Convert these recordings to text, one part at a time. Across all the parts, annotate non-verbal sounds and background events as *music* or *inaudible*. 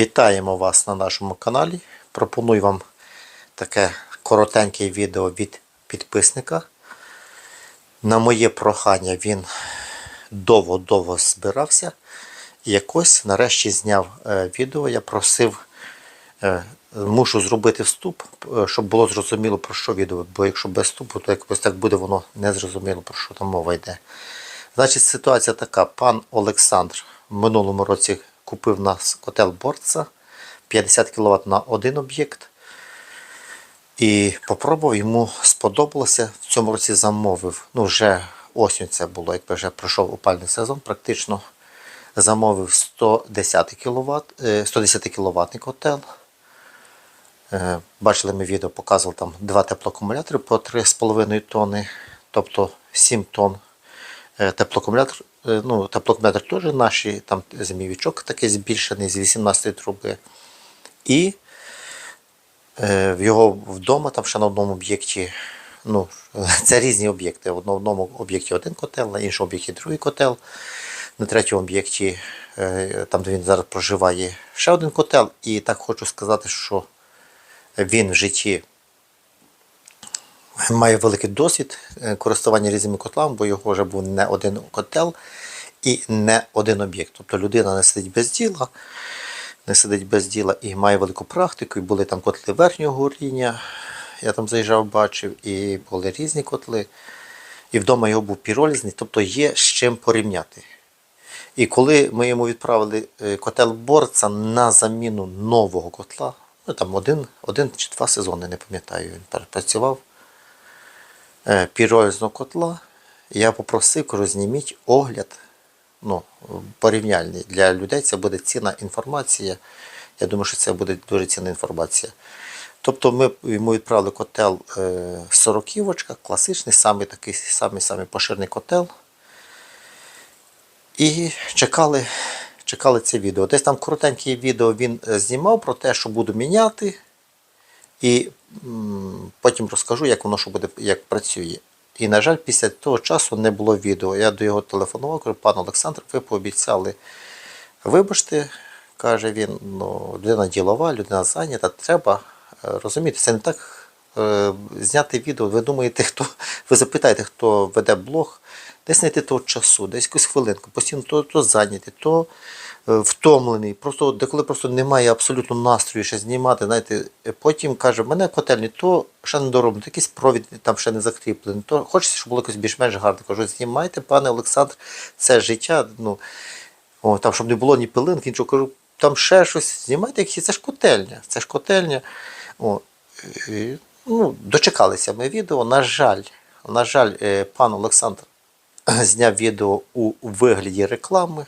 Вітаємо вас на нашому каналі. Пропоную вам таке коротеньке відео від підписника. На моє прохання він довго-довго збирався. І якось нарешті зняв е, відео. Я просив, е, мушу зробити вступ, е, щоб було зрозуміло про що відео. Бо якщо без вступу, то якось так буде воно незрозуміло, про що там мова йде. Значить, ситуація така. Пан Олександр в минулому році купив нас котел Борца 50 кВт на один об'єкт. І попробував, йому сподобалося. В цьому році замовив. Ну, вже осінь це було, якби вже пройшов опальний сезон, практично замовив 110 кВт, 110 кВт котел. Е, Бачили ми відео, показував там два теплоакумулятори по 3,5 тонни, тобто 7 тонн. Е, Теплоакумулятор, ну, теплоакумулятор теж наші, там змійовичок такий збільшений з 18 труби. І е, в його вдома, там ще на одному об'єкті, ну, *laughs* це різні об'єкти. В одному об'єкті один котел, на іншому об'єкті другий котел. На третьому об'єкті, е, там де він зараз проживає, ще один котел. І так хочу сказати, що він в житті має великий досвід е, користування різними котлами, бо його вже був не один котел і не один об'єкт. Тобто людина не сидить без діла, не сидить без діла і має велику практику. І були там котли верхнього рівня, я там заїжджав, бачив, і були різні котли. І вдома його був піролізний, тобто є з чим порівняти. І коли ми йому відправили е, котел борца на заміну нового котла, ну там один, один чи два сезони, не пам'ятаю, він працював е, піролізного котла, я попросив, кажу, зніміть огляд ну, порівняльний. Для людей це буде цінна інформація. Я думаю, що це буде дуже цінна інформація. Тобто ми йому відправили котел е, 40 класичний, самий такий самий, самий поширений котел. І чекали, чекали це відео. Десь там коротеньке відео він е, знімав про те, що буду міняти. І потім розкажу, як воно що буде, як працює. І, на жаль, після того часу не було відео. Я до його телефонував, кажу, пан Олександр, ви пообіцяли. Вибачте, каже він, ну, людина ділова, людина зайнята, треба е, розуміти, це не так е, зняти відео. Ви думаєте, хто, ви запитаєте, хто веде блог, десь знайти того часу, десь якусь хвилинку, постійно то, то зайнятий, то втомлений, просто деколи просто немає абсолютно настрою ще знімати. Знаєте, потім каже, в мене котельні, то ще не дороблено, якийсь провід там ще не закріплений, то хочеться, щоб було якось більш-менш гарно. Кажу, знімайте, пане Олександр, це життя. Ну, о, там, щоб не було ні пилинки, нічого кажу, там ще щось знімайте, це ж котельня, це ж котельня. О, і, ну, дочекалися ми відео. На жаль, на жаль, е, пан Олександр зняв відео у вигляді реклами.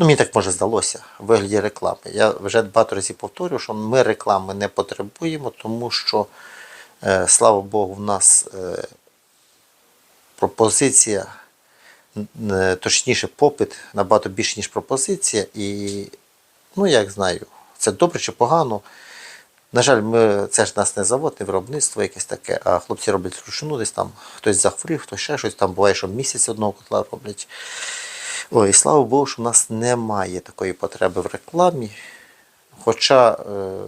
Ну, мені так може здалося, в вигляді реклами. Я вже багато разів повторюю, що ми реклами не потребуємо, тому що, е, слава Богу, в нас е, пропозиція, е, точніше, попит набагато більше, ніж пропозиція. І, ну, як знаю, це добре чи погано. На жаль, ми, це ж нас не завод, не виробництво якесь таке, а хлопці роблять рушину, десь там хтось захворів, хтось ще щось, там буває, що місяць одного котла роблять. Ой, слава Богу, що в нас немає такої потреби в рекламі. Хоча е,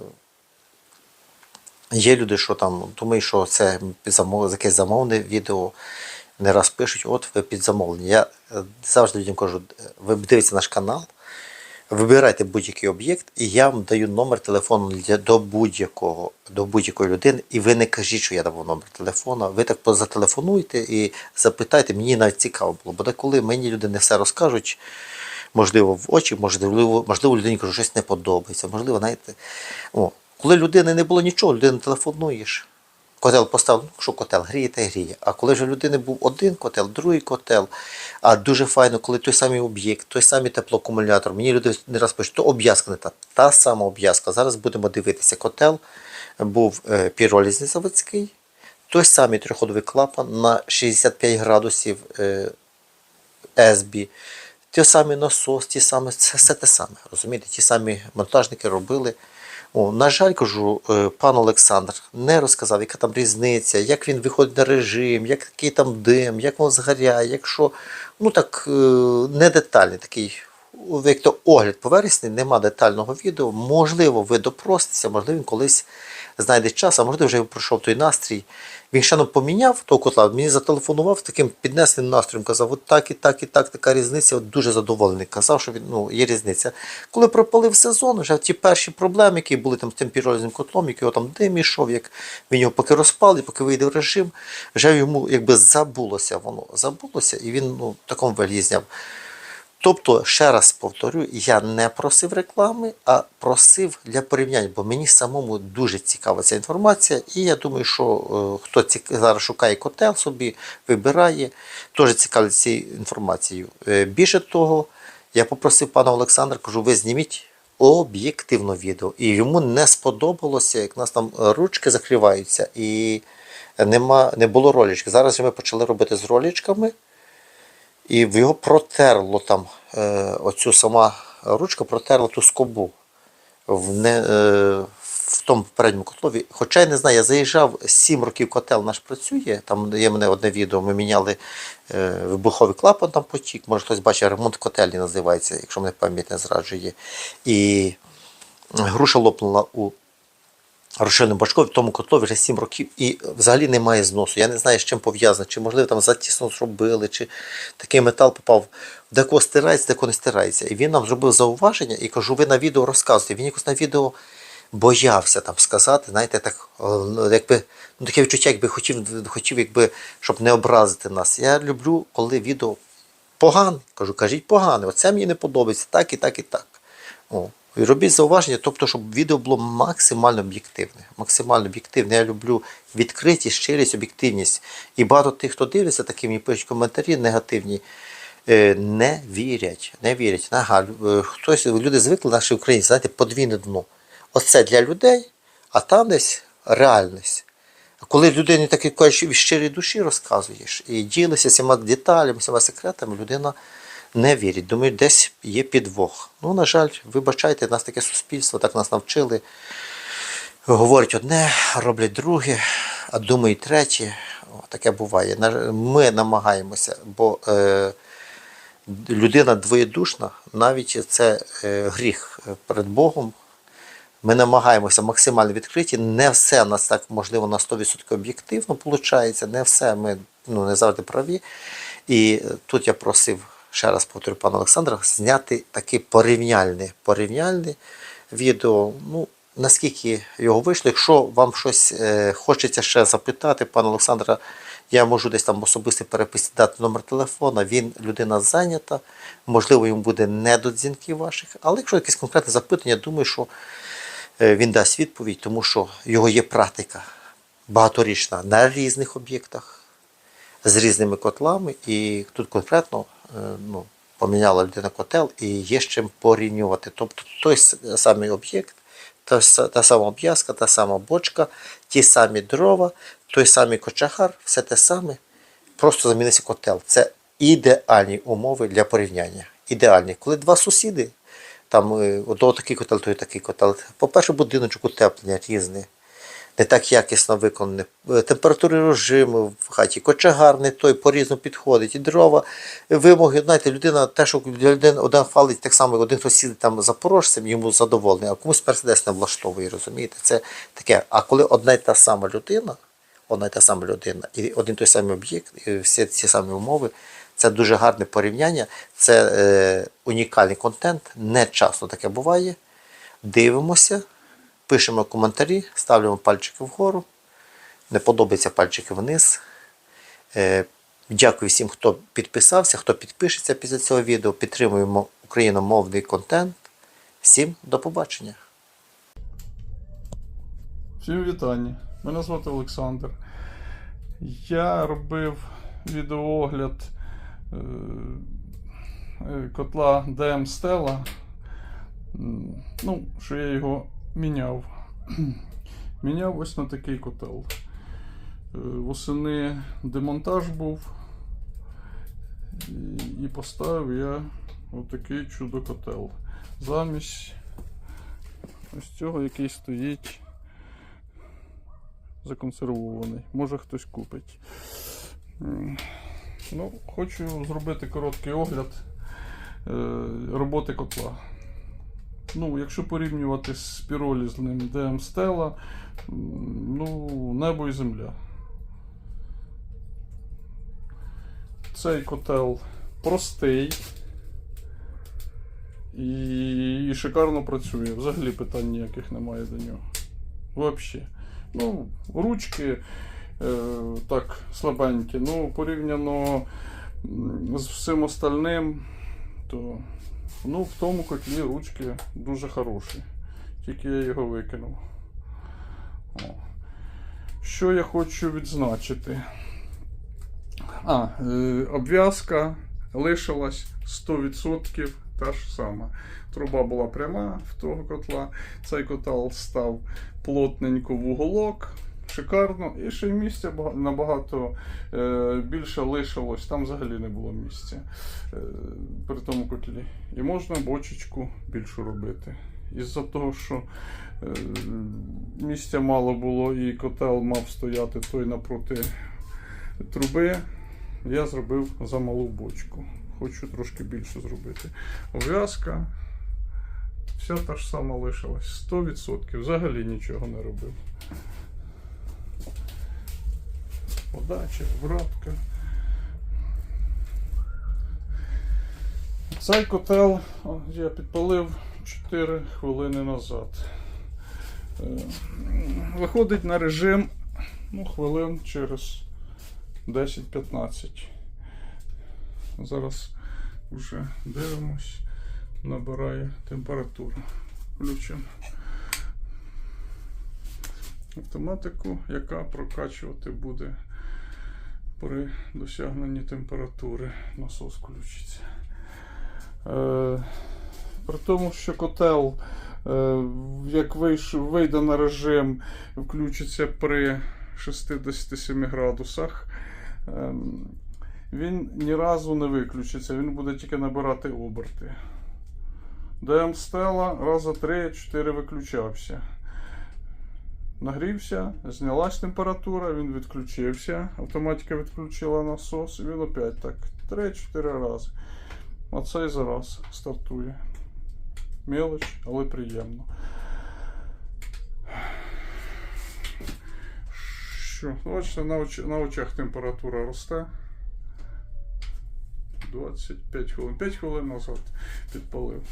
є люди, що там думають, що це якесь замовне відео. Не раз пишуть, от ви під замовлення. Я е, завжди людям кажу, ви дивіться наш канал, вибирайте будь-який об'єкт, і я вам даю номер телефону для, до будь-якого, до будь-якої людини, і ви не кажіть, що я давав номер телефону. Ви так зателефонуйте і запитайте, мені навіть цікаво було. Бо коли мені люди не все розкажуть, можливо, в очі, можливо, можливо, людині кажу, щось не подобається. Можливо, знаєте, о, коли людини не було нічого, людина телефонуєш. Котел поставив, ну що котел, гріє та гріє. А коли вже в людини був один котел, другий котел, а дуже файно, коли той самий об'єкт, той самий теплоакумулятор, мені люди не раз пишуть, то обв'язка не та, та сама обв'язка. Зараз будемо дивитися, котел був е, піролізний заводський, той самий триходовий клапан на 65 градусів е, SB, той самий насос, ті самі, це все те саме. Розумієте, ті самі монтажники робили. О, на жаль, кажу, е, пан Олександр не розказав, яка там різниця, як він виходить на режим, який там дим, як воно згоряє, якщо ну так е, не детальний такий як то огляд поверхний, нема детального відео. Можливо, ви допроситеся, можливо, він колись знайде час, а можливо, вже пройшов той настрій. Він ще поміняв того котла, мені зателефонував таким піднесеним настроєм, казав, от так і так, і так, така різниця. От дуже задоволений. Казав, що він, ну, є різниця. Коли пропалив сезон, вже ті перші проблеми, які були там з тим пірольним котлом, який його там дим ішов, як він його поки розпали, поки вийде в режим, вже йому якби забулося воно, забулося, і він ну, в такому вигляді зняв. Тобто, ще раз повторю, я не просив реклами, а просив для порівняння, бо мені самому дуже цікава ця інформація. І я думаю, що е, хто зараз шукає котел собі, вибирає, теж цікавиться цією інформацією. Е, більше того, я попросив пана Олександра, кажу, ви зніміть об'єктивно відео. І йому не сподобалося, як у нас там ручки закриваються і нема, не було ролічки. Зараз ми почали робити з ролічками. І в його протерло там е, оцю сама ручка протерла ту скобу в, не, е, в тому попередньому котлові. Хоча я не знаю, я заїжджав 7 років котел наш працює. Там є мене одне відео, ми міняли е, вибуховий клапан там потік. Може хтось бачить, ремонт котельні називається, якщо мене пам'ять не зраджує. І груша лопнула у Рошильному башкові, в тому котлові вже 7 років і взагалі немає зносу. Я не знаю, з чим пов'язано, чи можливо там затісно зробили, чи такий метал попав, декого стирається, декого не стирається. І він нам зробив зауваження і кажу, ви на відео розказуєте. Він якось на відео боявся там сказати, знаєте, так, якби, ну, таке відчуття, якби хотів, хотів, якби, щоб не образити нас. Я люблю, коли відео погане. Кажу, кажіть погане, оце мені не подобається, так і так і так. О. Робіть зауваження, тобто, щоб відео було максимально об'єктивне. Максимально об'єктивне. Я люблю відкритість, щирість, об'єктивність. І багато тих, хто дивиться, такі мені пишуть коментарі негативні, е, не вірять. Не вірять. Ага, е, хтось, люди звикли, наші українці, знаєте, подвійне дно. Оце для людей, а там десь реальність. Коли людині такі кажуть, від щирої душі розказуєш і ділишся всіма деталями, всіма секретами, людина не вірить. Думаю, десь є підвох. Ну, на жаль, вибачайте, нас таке суспільство, так нас навчили. Говорять одне, роблять друге, а думають третє. О, таке буває. Ми намагаємося, бо е, людина двоєдушна, навіть це е, гріх перед Богом. Ми намагаємося максимально відкриті. Не все нас так можливо на 100% об'єктивно виходить, не все ми ну, не завжди праві. І тут я просив ще раз повторю пана Олександра, зняти таке порівняльне, порівняльне відео. Ну, наскільки його вийшло. Якщо вам щось е, хочеться ще запитати, пана Олександра, я можу десь там особисто переписати дати номер телефона. Він людина зайнята, можливо, йому буде не до дзвінків ваших. Але якщо якесь конкретне запитання, думаю, що е, він дасть відповідь, тому що його є практика багаторічна на різних об'єктах з різними котлами, і тут конкретно е, ну, поміняла людина котел і є з чим порівнювати. Тобто той самий об'єкт, та, та сама обв'язка, та сама бочка, ті самі дрова, той самий кочагар, все те саме, просто замінився котел. Це ідеальні умови для порівняння. Ідеальні. Коли два сусіди, там е, одного такий котел, той такий котел. По-перше, будиночок утеплення різний не так якісно виконані. Е, Температури режиму в хаті, кочегар не той по-різному підходить, і дрова, вимоги. Знаєте, людина, те, що для людини один хвалить, так само, один хто сидить там запорожцем, йому задоволений, а комусь Мерседес не влаштовує, розумієте? Це таке. А коли одна й та сама людина, одна й та сама людина, і один той самий об'єкт, і всі ці самі умови, це дуже гарне порівняння, це е, унікальний контент. Не часто таке буває. Дивимося, пишемо коментарі, ставимо пальчики вгору. Не подобається пальчики вниз. Е, Дякую всім, хто підписався, хто підпишеться після цього відео. Підтримуємо україномовний контент. Всім до побачення. Всім вітання. Мене звати Олександр. Я робив відеоогляд е, е, котла DM Stella. Ну, що я його міняв. *clears throat* міняв ось на такий котел. Е, Восени демонтаж був. І, поставив я отакий чудо-котел. Замість ось цього, який стоїть законсервований. Може хтось купить. Ну, хочу зробити короткий огляд роботи котла. Ну, якщо порівнювати з піролізним ДМ Стела, ну, небо і земля. Цей котел простий і, шикарно працює. Взагалі питань ніяких немає до нього. Взагалі. Ну, ручки е, так слабенькі. Ну, порівняно з всім остальним, то ну, в тому котлі ручки дуже хороші. Тільки я його викинув. О. Що я хочу відзначити? А, е, обв'язка лишилась 100% та ж сама. Труба була пряма в того котла. Цей котел став плотненько в уголок. Шикарно. І ще й місця набагато е, більше лишилось. Там взагалі не було місця е, при тому котлі. І можна бочечку більшу робити. Із-за того, що е, місця мало було і котел мав стояти той напроти труби, я зробив замалу бочку. Хочу трошки більше зробити. Обв'язка вся та ж сама лишилась. 100%. Взагалі нічого не робив. Подача, вратка. Цей котел я підпалив 4 хвилини назад. Е, Виходить на режим ну, хвилин через 10-15. Зараз вже дивимось, набирає температуру. Включимо автоматику, яка прокачувати буде при досягненні температури. Насос включиться. Е, при тому, що котел, е, як вийш- вийде на режим, включиться при 67 градусах. Ем, він ні разу не виключиться, він буде тільки набирати оберти. ДМ Стела раза 3-4 виключався. Нагрівся, знялась температура, він відключився. Автоматика відключила насос, і він опять так 3-4 рази. А цей зараз стартує. Мелоч, але приємно. Що? Ну, Бачите, на, оч... на очах температура росте. 25 хвилин. 5 хвилин назад підпалив.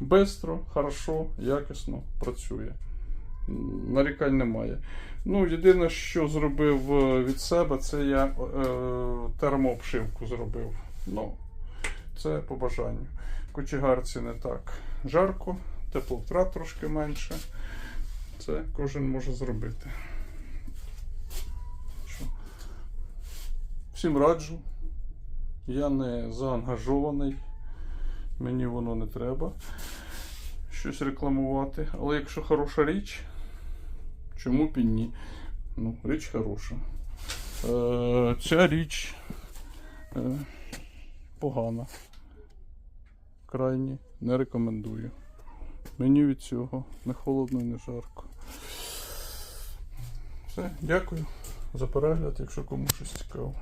Бистро, хорошо, якісно працює. Нарікань немає. Ну, єдине, що зробив е, від себе, це я е, термообшивку зробив. Ну, це по бажанню. Кочегарці не так жарко, тепловтрат трошки менше. Це кожен може зробити. Всім раджу. Я не заангажований. Мені воно не треба щось рекламувати. Але якщо хороша річ, чому б і ні? Ну, річ хороша. Е, ця річ е, погана. Крайні не рекомендую. Мені від цього не холодно і не жарко. Все, дякую за перегляд, якщо комусь щось цікаво.